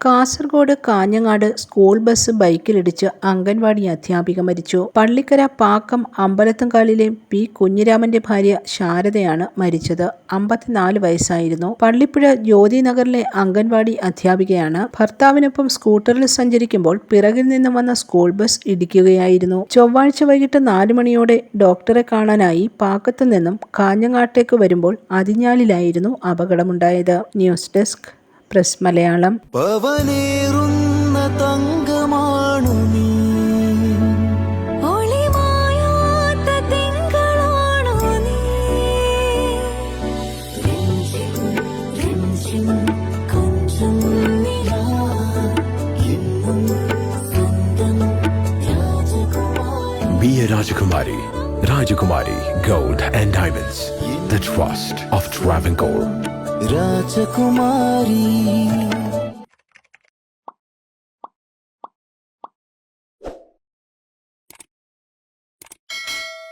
Kasaragod Kanhangad school bus ബൈക്കിലിടിച്ച് അംഗൻവാടി അധ്യാപിക മരിച്ചു. പള്ളിക്കര പാക്കം അമ്പലത്തുംകാലിലെ പി കുഞ്ഞിരാമന്റെ ഭാര്യ ശാരദയാണ് മരിച്ചത്. അമ്പത്തിനാല് വയസ്സായിരുന്നു. പള്ളിപ്പുഴ ജ്യോതി നഗറിലെ അംഗൻവാടി അധ്യാപികയാണ്. ഭർത്താവിനൊപ്പം സ്കൂട്ടറിൽ സഞ്ചരിക്കുമ്പോൾ പിറകിൽ നിന്നും വന്ന സ്കൂൾ ബസ് ഇടിക്കുകയായിരുന്നു. ചൊവ്വാഴ്ച വൈകിട്ട് നാലു മണിയോടെ ഡോക്ടറെ കാണാനായി പാക്കത്തു നിന്നും കാഞ്ഞങ്ങാട്ടേക്ക് വരുമ്പോൾ അതിഞ്ഞാലിലായിരുന്നു അപകടമുണ്ടായത്. ന്യൂസ് ഡെസ്ക് പ്രസ് മലയാളം പവനേറുന്ന തങ്കമാണു നീ ഒളിമായാത്ത തിങ്കളാണു നീ രഞ്ജിം രഞ്ജിം കൊഞ്ചും നിലാ എന്നും സ്വന്തം രാജകുമാരി Be a Rajakumari. Rajakumari Gold and Diamonds. The trust of Travancore. Rajkumari